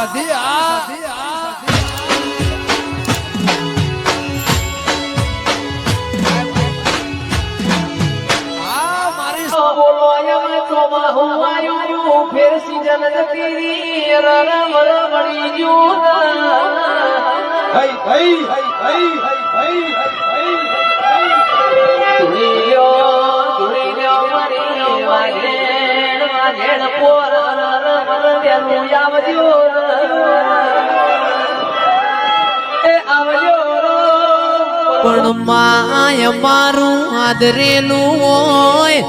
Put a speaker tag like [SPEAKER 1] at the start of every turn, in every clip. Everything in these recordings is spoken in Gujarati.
[SPEAKER 1] સધી આ. આ મારી
[SPEAKER 2] બોલો એમ ચોમાહું આવ્યું ફેર સીઝન જતી રહી રરમ રમણી ગયું
[SPEAKER 3] હઈ હઈ હઈ હઈ હઈ હઈ હઈ
[SPEAKER 2] ધુળીયો ધુળીયો મરી વાઘેણ વાઘેણ પોર રમેલું આવજો એ આવજો
[SPEAKER 4] પણ માય મારું આદરેલું હોય,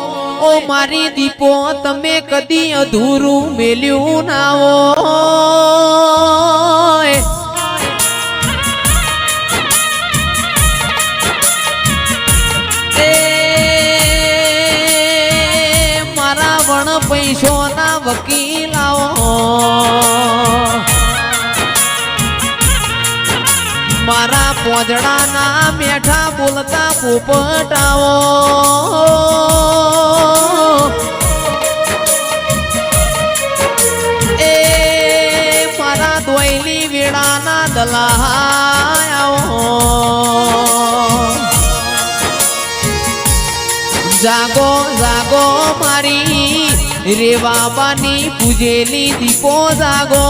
[SPEAKER 4] ઓ મારી દીપો, તમે કદી અધૂરું મેલ્યું ના હોય. મારા વણ પૈસોના વકીલ આવો મારા પોજડાના મેઠા બોલતા પોપટાઓ. એ મારા દોયલી વેળાના દલાયાઓ. જાગો જાગો મારી રેવાબાની પૂજેલી દીપો જાગો.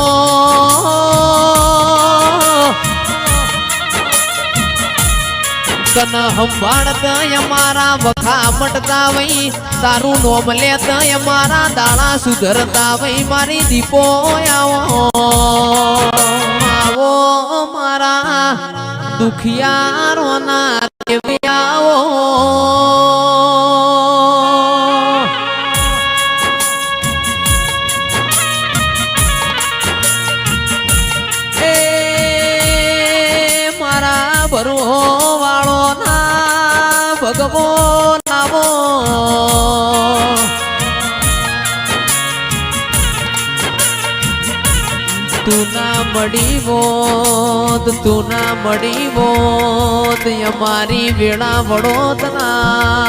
[SPEAKER 4] તન હંભાળતા અમારા વખા મટતા વઈ. તારું નોમ લેતા અમારા દાણા સુધરતા વઈ. મારી દીપો આવો. આવો મારા દુખિયારોના દેવે તું ના મળી વોત તું ના મળી વોત અમારી વેળા વડોદરા.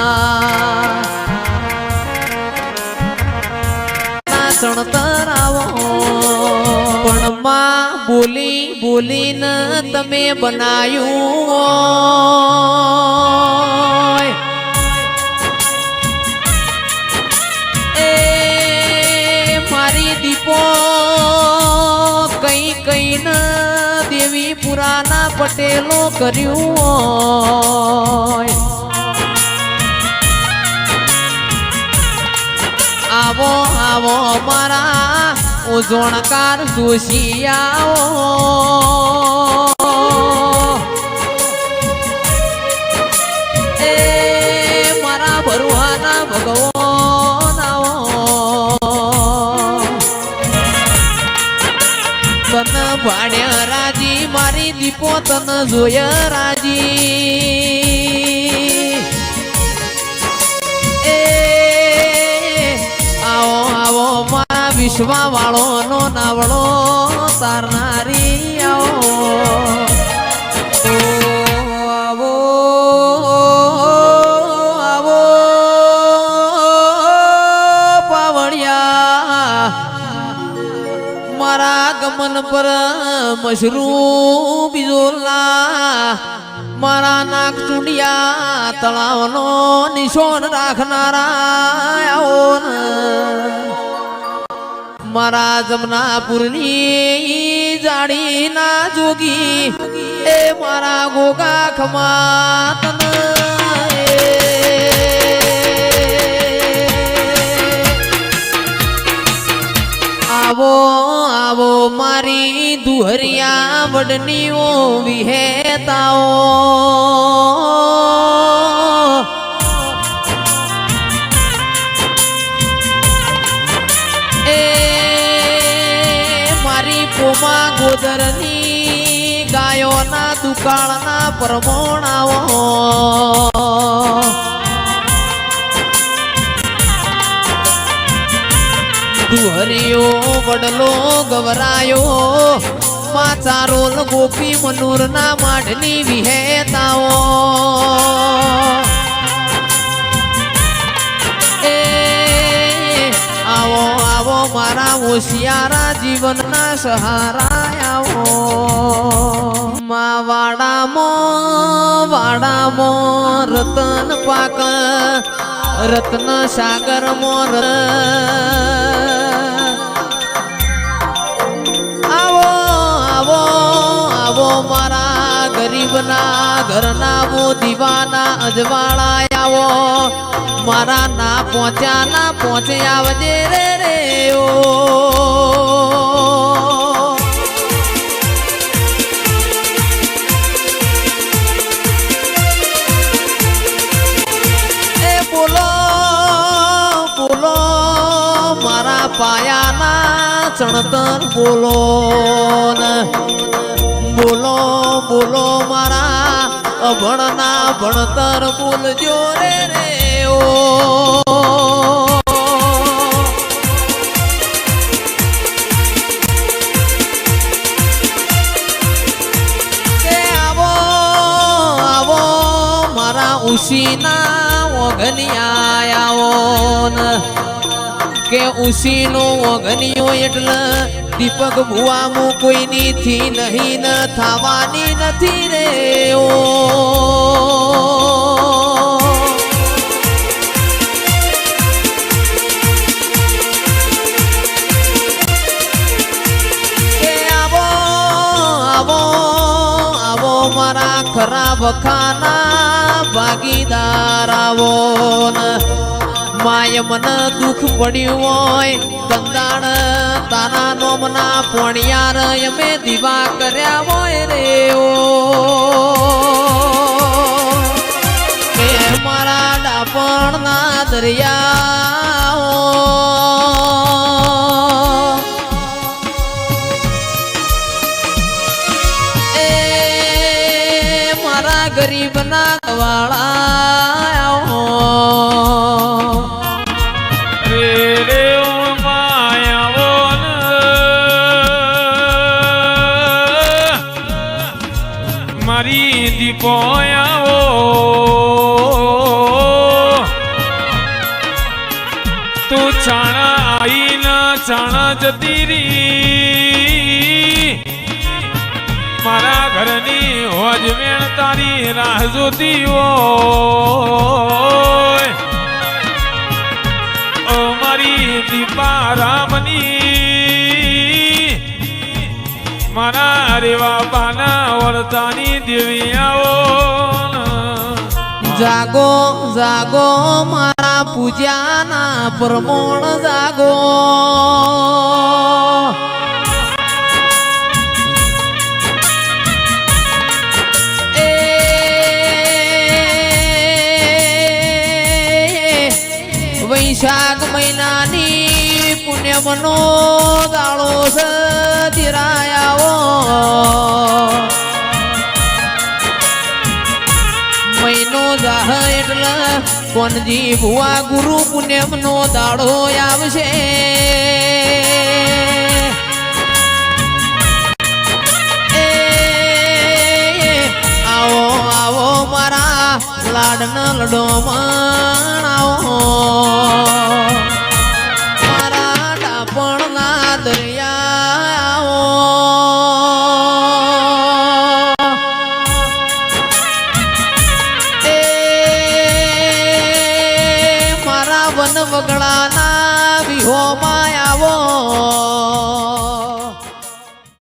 [SPEAKER 4] સણતર આવો પણ માં બોલી બોલીને તમે બનાયું કઈ દેવી પુરાના પટેલો કર્યું આવો આવો મારા ઓઝોણકાર જોશી તન જોયા રાજી એ આવો આવો મારા વિશ્વા વાળો નો નાવડો તારનારી આવો ઓ, આવો આવો મશરૂમ બીજોલા મારા નાક ચૂંડિયા તળાવનો નિશોન રાખનારા આવો. મારા જમનાપુરની જાડી ના જોગી, એ મારા ગોગા ખમા આવો આવો મારી દુહરિયા વડનીઓ વિહેતાઓ. એ મારી પોમા ગોદરની ગાયોના દુકાળના પરમોણાઓ. વડલો ગવરાયો માચારોલ ગોપી મનુર ના માઢની વિહેતાઓ. એ, આવો આવો, મારા હોશિયારા જીવનના સહારા આવો મા વાડામાં વાડામાં, રતન પાક, રત્ન સાગર મોર. મારા ગરીબના ઘરના હું દીવાના અજવાળા આવો. મારા ના પહોંચ્યા, ના પહોંચે આવજે રે રે ઓ. પાયાના ચણતર બોલો બોલો બોલો મારા અભણના ભણતર બોલજો રે રે ઓ. ઉસીના ઓઘનિયા આવો કે ઉશીનો ઓઘનિયો એટલે દીપક ભુવામું કોઈની થી નહીં ન થવાની નથી રે ઓ. ખરાબ ખાના ભાગીદાર આવો માય મન દુઃખ પડ્યું હોય કંદાણ તારા નોમના પોણિયાર અમે દીવા કર્યા હોય રે ઓ મારા ડાપણના દરિયા એ મારા ગરીબના વાળા
[SPEAKER 5] મારી દીપો આવો. તું છાણા આઈ ના છાણા જતી રી મારા ઘરની હોજવેણ તારી રાહ જોતી હોય. મારી દીપા રામની મારા રેવા પાના વળતાની દેવી આવો
[SPEAKER 4] જાગો જાગો મારા પૂજાના પ્રમોણ જાગો. વૈશાખ મહિનાની પુણ્યમનો દાળો સધિરાયાવો મહિનો જાહ એટલે કોનજી ભુવા ગુરુ પુણ્યમનો દાડો આવશે? આવો આવો મારા લાડના લડોમાં